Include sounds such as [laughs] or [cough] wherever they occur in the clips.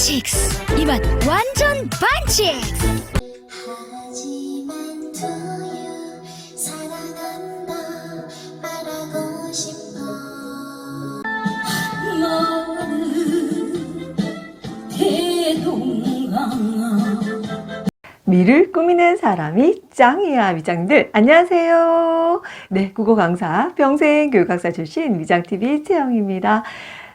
이 맛 완전 반칙! 하지만 to you 사랑한다 말하고 싶어. 너는 대동강아 미를 꾸미는 사람이 짱이야 미장님들. 안녕하세요. 네 국어 강사 평생 교육강사 출신 미장TV 채영입니다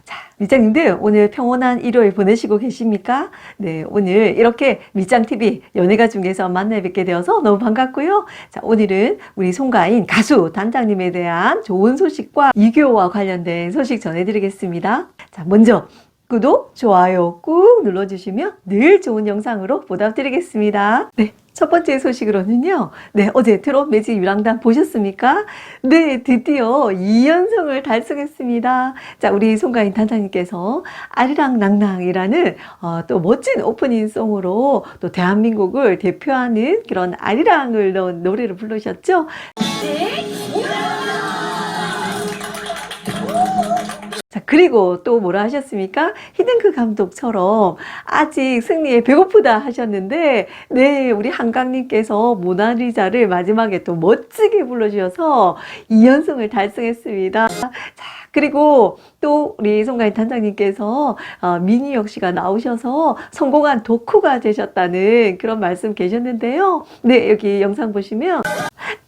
자 미장님들 오늘 평온한 일요일 보내시고 계십니까 네 오늘 이렇게 미장TV 연예가 중에서 만나 뵙게 되어서 너무 반갑고요 자 오늘은 우리 송가인 가수 단장님에 대한 좋은 소식과 이교와 관련된 소식 전해드리겠습니다 자 먼저 구독, 좋아요 꾹 눌러주시면 늘 좋은 영상으로 보답드리겠습니다. 네. 첫 번째 소식으로는요. 네, 어제 트롯 매직 유랑단 보셨습니까? 네, 드디어 2연승을 달성했습니다. 자, 우리 송가인 단장님께서 아리랑 낭낭이라는 어, 또 멋진 오프닝 송으로 또 대한민국을 대표하는 그런 아리랑을 넣은 노래를 부르셨죠? 자, 그리고 또 뭐라 하셨습니까? 히든크 감독처럼 아직 승리에 배고프다 하셨는데, 네, 우리 한강님께서 모나리자를 마지막에 또 멋지게 불러주셔서 2연승을 달성했습니다. 자, 그리고 또 우리 송가인 단장님께서 어, 미니역 씨가 나오셔서 성공한 덕후가 되셨다는 그런 말씀 계셨는데요. 네, 여기 영상 보시면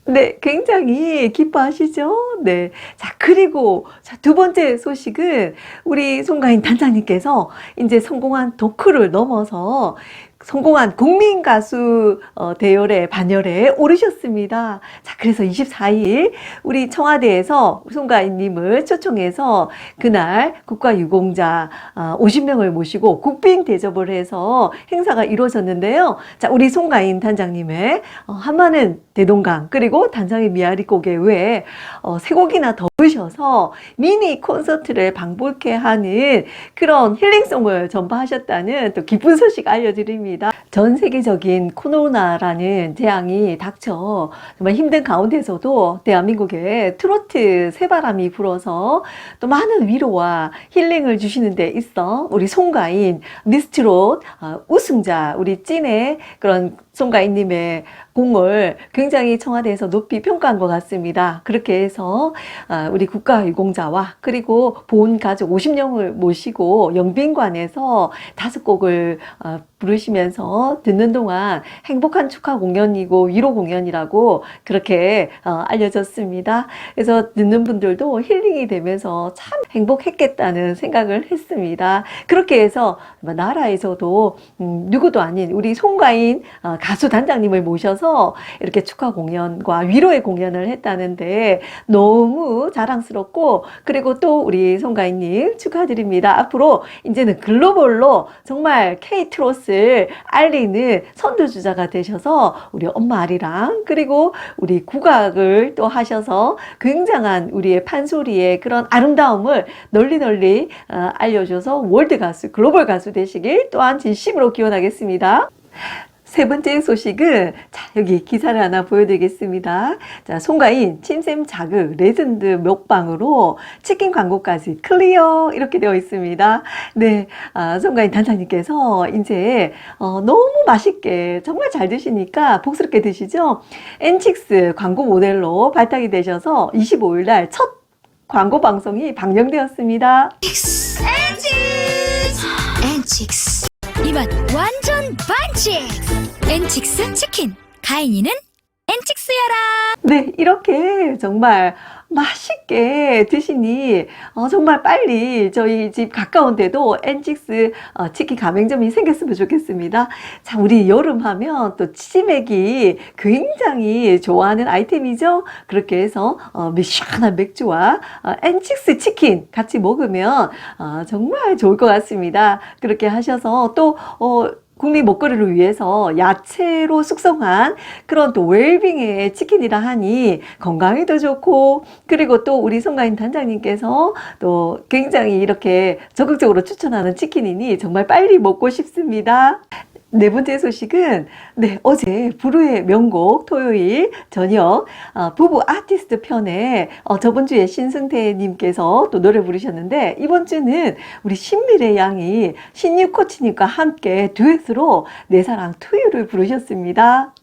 네, 굉장히 기뻐하시죠? 네. 자, 그리고, 자, 두 번째 소식은 우리 송가인 단장님께서 이제 성공한 덕후를 넘어서 성공한 국민 가수 어, 대열에 반열에 오르셨습니다. 자, 그래서 24일 우리 청와대에서 송가인님을 초청해서 그날 국가유공자 어, 50명을 모시고 국빈 대접을 해서 행사가 이루어졌는데요. 자, 우리 송가인 단장님의 어, 한마는 대동강 그리고 단장의 미아리 곡에 외에 어, 세 곡이나 더 부르셔서 미니 콘서트를 방불케 하는 그런 힐링송을 전파하셨다는 또 기쁜 소식 알려드립니다. 전 세계적인 코로나라는 재앙이 닥쳐 정말 힘든 가운데서도 대한민국에 트로트 새바람이 불어서 또 많은 위로와 힐링을 주시는 데 있어 우리 송가인 미스트롯 어, 우승자 우리 찐의 그런 송가인님의 공을 굉장히 청와대에서 높이 평가한 것 같습니다. 그렇게 해서 아, 우리 국가유공자와 그리고 본 가족 50명을 모시고 영빈관에서 다섯 곡을 어, 부르시면서 듣는 동안 행복한 축하 공연이고 위로 공연이라고 그렇게 어, 알려졌습니다. 그래서 듣는 분들도 힐링이 되면서 참 행복했겠다는 생각을 했습니다. 그렇게 해서 나라에서도 음, 누구도 아닌 우리 송가인 어, 가수 단장님을 모셔서 이렇게 축하 공연과 위로의 공연을 했다는데 너무 자랑스럽고 그리고 또 우리 송가인님 축하드립니다. 앞으로 이제는 글로벌로 정말 K-트롯을 알리는 선두주자가 되셔서 우리 엄마 아리랑 그리고 우리 국악을 또 하셔서 굉장한 우리의 판소리의 그런 아름다움을 널리 널리 어, 알려줘서 월드 가수, 글로벌 가수 되시길 또한 진심으로 기원하겠습니다. 세 번째 소식은 자 여기 기사를 하나 보여드리겠습니다. 자 송가인 침샘 자극 레전드 먹방으로 치킨 광고까지 클리어 이렇게 되어 있습니다. 네, 아, 송가인 단장님께서 이제 어, 너무 맛있게 정말 잘 드시니까 복스럽게 드시죠. 엔칙스 광고 모델로 발탁이 되셔서 25일 날 첫 광고 방송이 방영되었습니다. 엔칙스! 이맛 완전 반칙! 엔칙스 치킨! 가인이는 엔칙스여라! 네, 이렇게 정말 맛있게 드시니 어, 정말 빨리 저희 집 가까운데도 엔직스 어, 치킨 가맹점이 생겼으면 좋겠습니다. 자, 우리 여름 하면 또 치맥이 굉장히 좋아하는 아이템이죠. 그렇게 해서 어, 시원한 맥주와 어, 엔직스 치킨 같이 먹으면 어, 정말 좋을 것 같습니다. 그렇게 하셔서 또 어, 국민 먹거리를 위해서 야채로 숙성한 그런 또 웰빙의 치킨이라 하니 건강에도 좋고 그리고 또 우리 송가인 단장님께서 또 굉장히 이렇게 적극적으로 추천하는 치킨이니 정말 빨리 먹고 싶습니다. 네 번째 소식은 네 어제 부르의 명곡 토요일 저녁 어, 부부 아티스트 편에 어, 저번 주에 신승태님께서 또 노래 부르셨는데 이번 주는 우리 신미래 양이 신유 코치님과 함께 듀엣으로 내 사랑 투유를 부르셨습니다.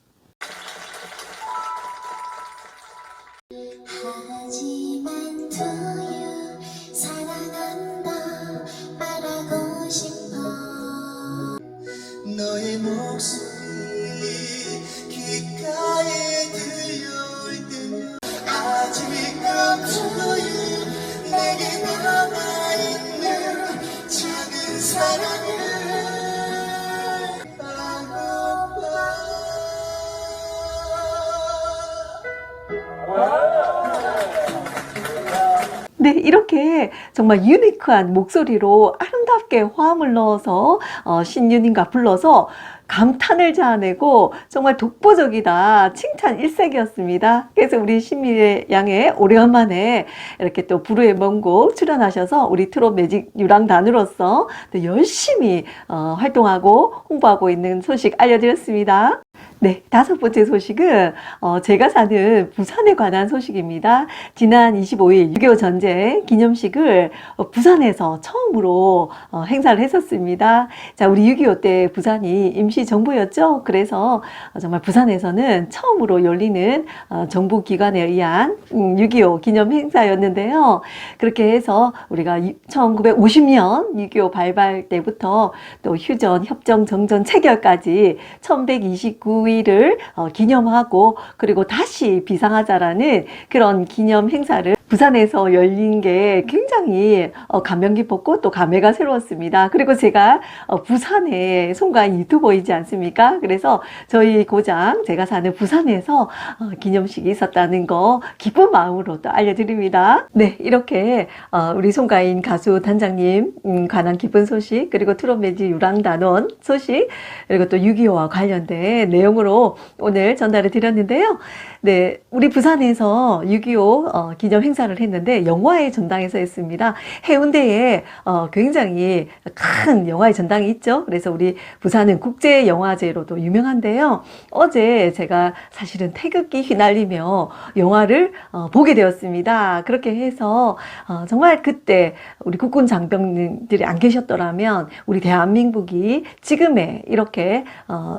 네, 이렇게 정말 유니크한 목소리로 아름답게 화음을 넣어서 어, 신유님과 불러서 감탄을 자아내고 정말 독보적이다 칭찬 일색이었습니다. 그래서 우리 신미래 양의 오래간만에 이렇게 또 부르의 먼곡 출연하셔서 우리 트롯 매직 유랑단으로서 또 열심히 어, 활동하고 홍보하고 있는 소식 알려드렸습니다. 네, 다섯 번째 소식은 어, 제가 사는 부산에 관한 소식입니다. 지난 25일 6.25 전쟁 기념식을 어, 부산에서 처음으로 어, 행사를 했었습니다. 자, 우리 6.25 때 부산이 임시 정부였죠. 그래서 어, 정말 부산에서는 처음으로 열리는 어, 정부 기관에 의한 음, 6.25 기념 행사였는데요. 그렇게 해서 우리가 1950년 6.25 발발 때부터 또 휴전, 협정, 정전, 체결까지 1129일 을 어, 기념하고 그리고 다시 비상하자라는 그런 기념 행사를 부산에서 열린 게 굉장히 어, 감명 깊었고 또 감회가 새로웠습니다. 그리고 제가 어, 부산에 송가인 유튜버이지 않습니까? 그래서 저희 고장 제가 사는 부산에서 어, 기념식이 있었다는 거 기쁜 마음으로 또 알려드립니다. 네, 이렇게 어, 우리 송가인 가수 단장님 음, 관한 기쁜 소식 그리고 트롯매지 유랑단원 소식 그리고 또 6.25와 관련된 내용으로 오늘 전달을 드렸는데요. 네, 우리 부산에서 6.25 어, 기념 행사 를 했는데 영화의 전당에서 했습니다. 해운대에 어, 굉장히 큰 영화의 전당이 있죠. 그래서 우리 부산은 국제 영화제로도 유명한데요. 어제 제가 사실은 태극기 휘날리며 영화를 어, 보게 되었습니다. 그렇게 해서 어, 정말 그때 우리 국군 장병들이 안 계셨더라면 우리 대한민국이 지금의 이렇게 어,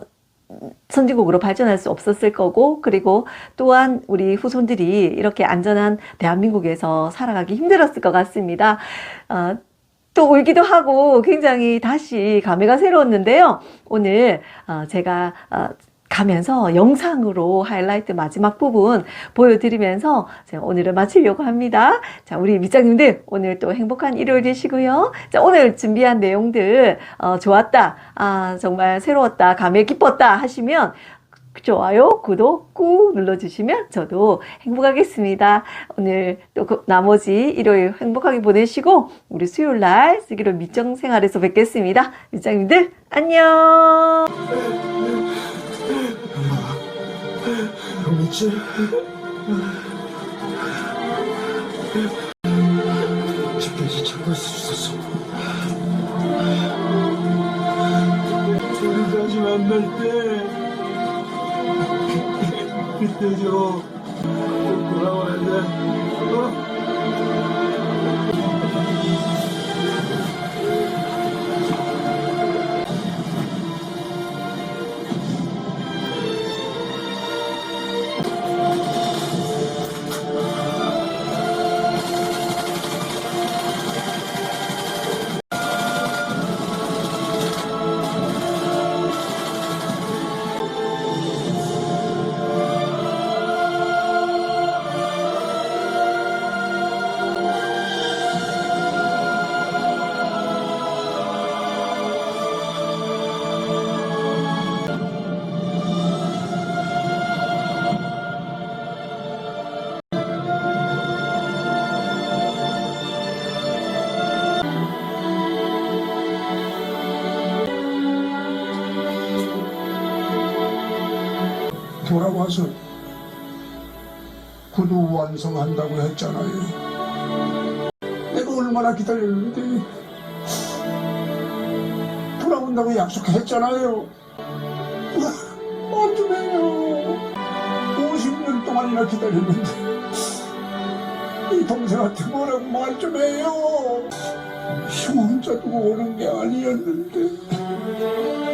선진국으로 발전할 수 없었을 거고 그리고 또한 우리 후손들이 이렇게 안전한 대한민국에서 살아가기 힘들었을 것 같습니다. 어, 또 울기도 하고 굉장히 다시 감회가 새로웠는데요. 오늘 어, 제가 어, 가면서 영상으로 하이라이트 마지막 부분 보여드리면서 제가 오늘은 마치려고 합니다. 자, 우리 밑장님들 오늘 또 행복한 일요일 되시고요. 자, 오늘 준비한 내용들 어, 좋았다, 아, 정말 새로웠다, 감회 깊었다 하시면 좋아요, 구독 꾹 눌러주시면 저도 행복하겠습니다. 오늘 또 그 나머지 일요일 행복하게 보내시고 우리 수요일 날 쓰기로 밑정 생활에서 뵙겠습니다. 밑장님들 안녕. 그렇지? 집까지 수 있었어 다시 만날 때. [laughs] 그때 좀 돌아와서 구두 완성한다고 했잖아요. 내가 얼마나 기다렸는데 돌아온다고 약속했잖아요. 해요. 50년 동안이나 기다렸는데 이 동생한테 뭐라고 말 좀 해요. 형 혼자 두고 오는 게 아니었는데